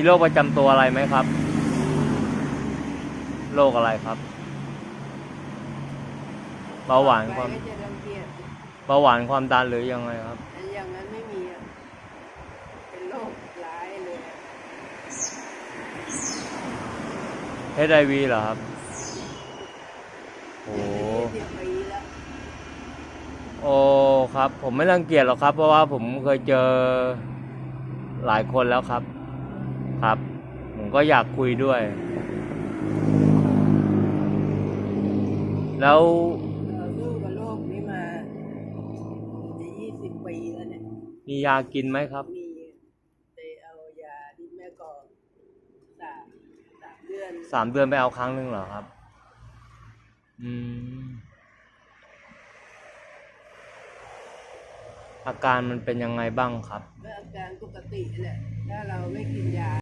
มีโรคประจำตัวอะไรไหมครับ โรคอะไรครับ เบาหวานความ ไปก็จะรังเกียจเบาหวานความดันหรือยังไงครับแต่อย่างนั้นไม่มีอะเป็นโรคร้ายเลยอะเฮดไอวีเหรอครับ โอ้ยี่สิบปีแล้วโอ้ครับ ผมไม่รังเกียจหรอกครับ เพราะว่าผมเคยเจอหลายคนแล้วครับ ครับ ผมก็อยากคุยด้วย แล้วเราสู้กับโรคนี้มาจะยี่สิบปีแล้วเนี่ย มียากินไหมครับ มีไปเอายาที่แม่กลองสามสามเดือนสามเดือนไปเอาครั้งหนึ่งเหรอครับ อืม อาการมันเป็นยังไงบ้างครับ ก็อาการปกติแหละถ้าเราไม่กินยา